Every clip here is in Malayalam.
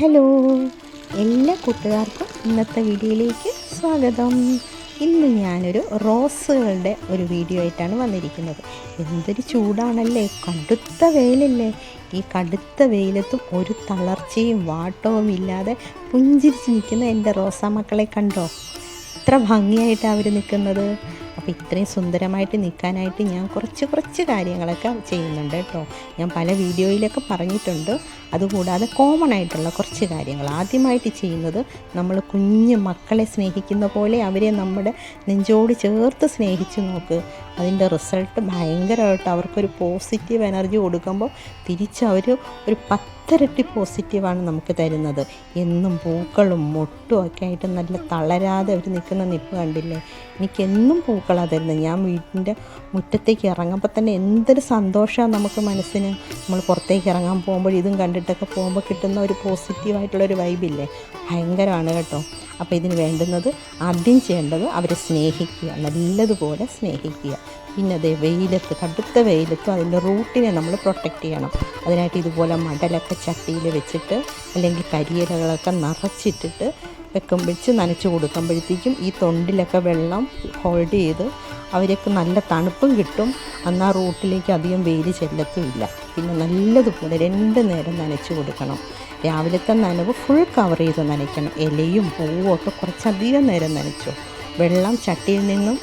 ഹലോ. എല്ലാ കൂട്ടുകാർക്കും ഇന്നത്തെ വീഡിയോയിലേക്ക് സ്വാഗതം. ഇന്ന് ഞാനൊരു റോസുകളുടെ ഒരു വീഡിയോ ആയിട്ടാണ് വന്നിരിക്കുന്നത്. എന്തൊരു ചൂടാണല്ലേ. കടുത്ത വെയിലല്ലേ. ഈ കടുത്ത വെയിലത്തും ഒരു തളർച്ചയും വാട്ടവും ഇല്ലാതെ പുഞ്ചിരിച്ച് നിൽക്കുന്ന എന്റെ റോസാ മക്കളെ കണ്ടോ? എത്ര ഭംഗിയായിട്ടാണ് അവർ നിൽക്കുന്നത്. അപ്പോൾ ഇത്രയും സുന്ദരമായിട്ട് നിൽക്കാനായിട്ട് ഞാൻ കുറച്ച് കുറച്ച് കാര്യങ്ങളൊക്കെ ചെയ്യുന്നുണ്ട് കേട്ടോ. ഞാൻ പല വീഡിയോയിലൊക്കെ പറഞ്ഞിട്ടുണ്ട്. അതുകൂടാതെ കോമൺ ആയിട്ടുള്ള കുറച്ച് കാര്യങ്ങൾ. ആദ്യമായിട്ട് ചെയ്യുന്നത് നമ്മൾ കുഞ്ഞു മക്കളെ സ്നേഹിക്കുന്ന പോലെ അവരെ നമ്മുടെ നെഞ്ചോട് ചേർത്ത് സ്നേഹിച്ച് നോക്ക്. അതിന്റെ റിസൾട്ട് ഭയങ്കരമായിട്ട് അവർക്കൊരു പോസിറ്റീവ് എനർജി കൊടുക്കുമ്പോൾ തിരിച്ച് അവർ ഒരു പത്തിരട്ടി പോസിറ്റീവാണ് നമുക്ക് തരുന്നത്. എന്നും പൂക്കളും മൊട്ടും ഒക്കെ ആയിട്ട് നല്ല തളരാതെ അവർ നിൽക്കുന്ന നിപ്പ് കണ്ടില്ലേ? എനിക്കെന്നും പൂക്കളാണ് തരുന്നത്. ഞാൻ വീടിന്റെ മുറ്റത്തേക്ക് ഇറങ്ങുമ്പോൾ തന്നെ എന്തൊരു സന്തോഷമാണ് നമുക്ക് മനസ്സിന്. നമ്മൾ പുറത്തേക്ക് ഇറങ്ങാൻ പോകുമ്പോൾ ഇതും കണ്ടിട്ടൊക്കെ പോകുമ്പോൾ കിട്ടുന്ന ഒരു പോസിറ്റീവായിട്ടുള്ളൊരു വൈബില്ലേ ഭയങ്കരമാണ് കേട്ടോ. അപ്പോൾ ഇതിന് വേണ്ടുന്നത് ആദ്യം ചെയ്യേണ്ടത് അവരെ സ്നേഹിക്കുക. നല്ലതുപോലെ സ്നേഹിക്കുക. പിന്നെ അതേ വെയിലത്ത് കടുത്ത വെയിലത്തും അതിന്റെ റൂട്ടിനെ നമ്മൾ പ്രൊട്ടക്റ്റ് ചെയ്യണം. അതിനായിട്ട് ഇതുപോലെ മടലൊക്കെ ചട്ടിയിൽ വെച്ചിട്ട് അല്ലെങ്കിൽ കരിയിലകളൊക്കെ നിറച്ചിട്ടിട്ട് വെക്കുമ്പോഴേച്ച് നനച്ച് കൊടുക്കുമ്പോഴത്തേക്കും ഈ തൊണ്ടിലൊക്കെ വെള്ളം ഹോൾഡ് ചെയ്ത് അവർക്ക് നല്ല തണുപ്പും കിട്ടും. എന്നാൽ റൂട്ടിലേക്ക് അധികം വെയിൽ ചെല്ലത്തുമില്ല. പിന്നെ നല്ലതുപോലെ രണ്ട് നേരം നനച്ച് കൊടുക്കണം. രാവിലത്തെ നനവ് ഫുൾ കവർ ചെയ്ത് നനയ്ക്കണം. ഇലയും പൂവും ഒക്കെ കുറച്ചധികം നേരം നനച്ചു വെള്ളം ചട്ടിയിൽ നിന്നും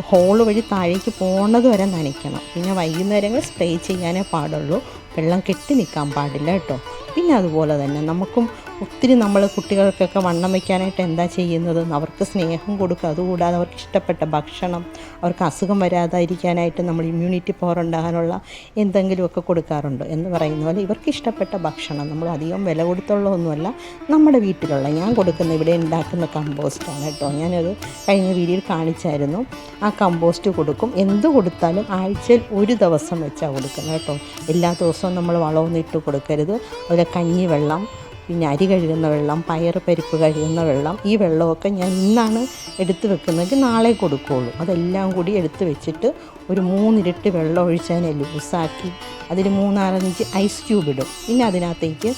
ഹോൾ വഴി താഴേക്ക് പോകുന്നത് വരെ നനയ്ക്കണം. പിന്നെ വൈകുന്നേരങ്ങൾ സ്പ്രേ ചെയ്യാനേ പാടുള്ളൂ. വെള്ളം കെട്ടി നിൽക്കാൻ പാടില്ല കേട്ടോ. പിന്നെ അതുപോലെ തന്നെ നമുക്കും ഒത്തിരി നമ്മൾ കുട്ടികൾക്കൊക്കെ വണ്ണം വയ്ക്കാനായിട്ട് എന്താ ചെയ്യുന്നത്? അവർക്ക് സ്നേഹം കൊടുക്കുക. അതുകൂടാതെ അവർക്ക് ഇഷ്ടപ്പെട്ട ഭക്ഷണം അവർക്ക് അസുഖം വരാതായിരിക്കാനായിട്ട് നമ്മൾ ഇമ്മ്യൂണിറ്റി പവർ ഉണ്ടാകാനുള്ള എന്തെങ്കിലുമൊക്കെ കൊടുക്കാറുണ്ട് എന്ന് പറയുന്ന പോലെ ഇവർക്ക് ഇഷ്ടപ്പെട്ട ഭക്ഷണം. നമ്മൾ അധികം വില കൊടുത്തുള്ളതൊന്നുമല്ല നമ്മുടെ വീട്ടിലുള്ള ഞാൻ കൊടുക്കുന്ന ഇവിടെ ഉണ്ടാക്കുന്ന കമ്പോസ്റ്റാണ് കേട്ടോ. ഞാനത് കഴിഞ്ഞ വീഡിയോയിൽ കാണിച്ചായിരുന്നു. ആ കമ്പോസ്റ്റ് കൊടുക്കും. എന്ത് കൊടുത്താലും ആഴ്ചയിൽ ഒരു ദിവസം വെച്ചാണ് കൊടുക്കുന്നത് കേട്ടോ. എല്ലാ ദിവസവും നമ്മൾ വളമൊന്നും ഇട്ട് കൊടുക്കരുത്. അതുപോലെ കഞ്ഞി വെള്ളം പിന്നെ അരി കഴുകുന്ന വെള്ളം പയർ പരിപ്പ് കഴുകുന്ന വെള്ളം ഈ വെള്ളമൊക്കെ ഞാൻ ഇന്നാണ് എടുത്ത് വെക്കുന്നതെങ്കിൽ നാളെ കൊടുക്കുകയുള്ളൂ അതെല്ലാം കൂടി എടുത്ത് വെച്ചിട്ട് ഒരു മൂന്നിരട്ടി വെള്ളം ഒഴിച്ചതിനെ ലൂസാക്കി അതിൽ മൂന്നാലഞ്ച് ഐസ് ക്യൂബ് ഇടും. പിന്നെ അതിനകത്തേക്ക്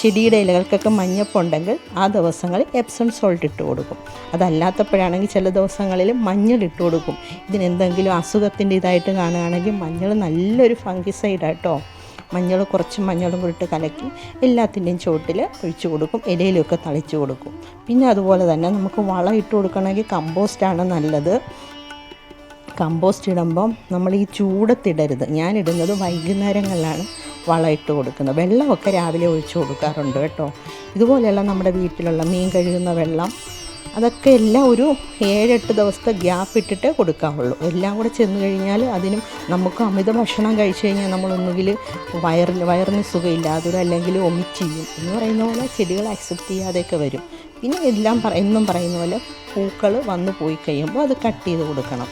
ചെടിയുടെ ഇലകൾക്കൊക്കെ മഞ്ഞപ്പുണ്ടെങ്കിൽ ആ ദിവസങ്ങളിൽ എപ്സം സോൾട്ട് ഇട്ട് കൊടുക്കും. അതല്ലാത്തപ്പോഴാണെങ്കിൽ ചില ദിവസങ്ങളിൽ മഞ്ഞൾ ഇട്ട് കൊടുക്കും. ഇതിനെന്തെങ്കിലും അസുഖത്തിന്റെ ഇതായിട്ട് കാണുകയാണെങ്കിൽ മഞ്ഞൾ നല്ലൊരു ഫംഗിസൈഡാട്ടോ. മഞ്ഞൾ കുറച്ച് മഞ്ഞളും കൂടി ഇട്ട് കലക്കി എല്ലാത്തിന്റെയും ചുവട്ടിൽ ഒഴിച്ചു കൊടുക്കും ഇലയിലൊക്കെ തളിച്ചു കൊടുക്കും. പിന്നെ അതുപോലെ തന്നെ നമുക്ക് വളം ഇട്ട് കൊടുക്കണമെങ്കിൽ കമ്പോസ്റ്റാണ് നല്ലത്. കമ്പോസ്റ്റ് ഇടുമ്പം നമ്മൾ ഈ ചൂടത്തിടരുത് ഞാൻ ഇടുന്നത് വൈകുന്നേരങ്ങളിലാണ് വളം ഇട്ട് കൊടുക്കുന്നത്. വെള്ളമൊക്കെ രാവിലെ ഒഴിച്ചു കൊടുക്കാറുണ്ട് കേട്ടോ. ഇതുപോലെയുള്ള നമ്മുടെ വീട്ടിലുള്ള മീൻ കഴുകുന്ന വെള്ളം അതൊക്കെ എല്ലാം ഒരു ഏഴെട്ട് ദിവസത്തെ ഗ്യാപ്പ് ഇട്ടിട്ട് കൊടുക്കാവുള്ളൂ. എല്ലാം കൂടെ ചെന്ന് കഴിഞ്ഞാൽ അതിനും നമുക്ക് അമിത ഭക്ഷണം കഴിച്ചു കഴിഞ്ഞാൽ നമ്മളൊന്നുകിൽ വയറിന് വയറിന് സുഖമില്ല അതൊരു അല്ലെങ്കിൽ ഒമിറ്റ് ചെയ്യും. എന്ന് പറയുന്ന പോലെ ചെടികൾ അക്സെപ്റ്റ് ചെയ്യാതെയൊക്കെ വരും. പിന്നെ എല്ലാം എന്നും പറയുന്ന പോലെ പൂക്കൾ വന്നു പോയി കഴിയുമ്പോൾ അത് കട്ട് ചെയ്ത് കൊടുക്കണം.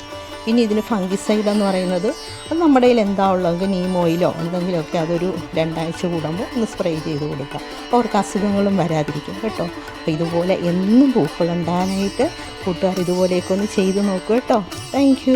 പിന്നെ ഇതിന് ഫംഗിസൈഡ് എന്ന് പറയുന്നത് അത് നമ്മുടെ കയ്യിൽ എന്താ ഉള്ളത്? നീം ഓയിലോ എന്തെങ്കിലുമൊക്കെ അതൊരു രണ്ടാഴ്ച കൂടുമ്പോൾ ഒന്ന് സ്പ്രേ ചെയ്ത് കൊടുക്കാം. അവർക്ക് അസുഖങ്ങളും വരാതിരിക്കും കേട്ടോ. അപ്പോൾ ഇതുപോലെ എന്നും പൂക്കളുണ്ടാനായിട്ട് കൂട്ടുകാർ ഇതുപോലെയൊക്കെ ഒന്ന് ചെയ്ത് നോക്കൂ കേട്ടോ. താങ്ക്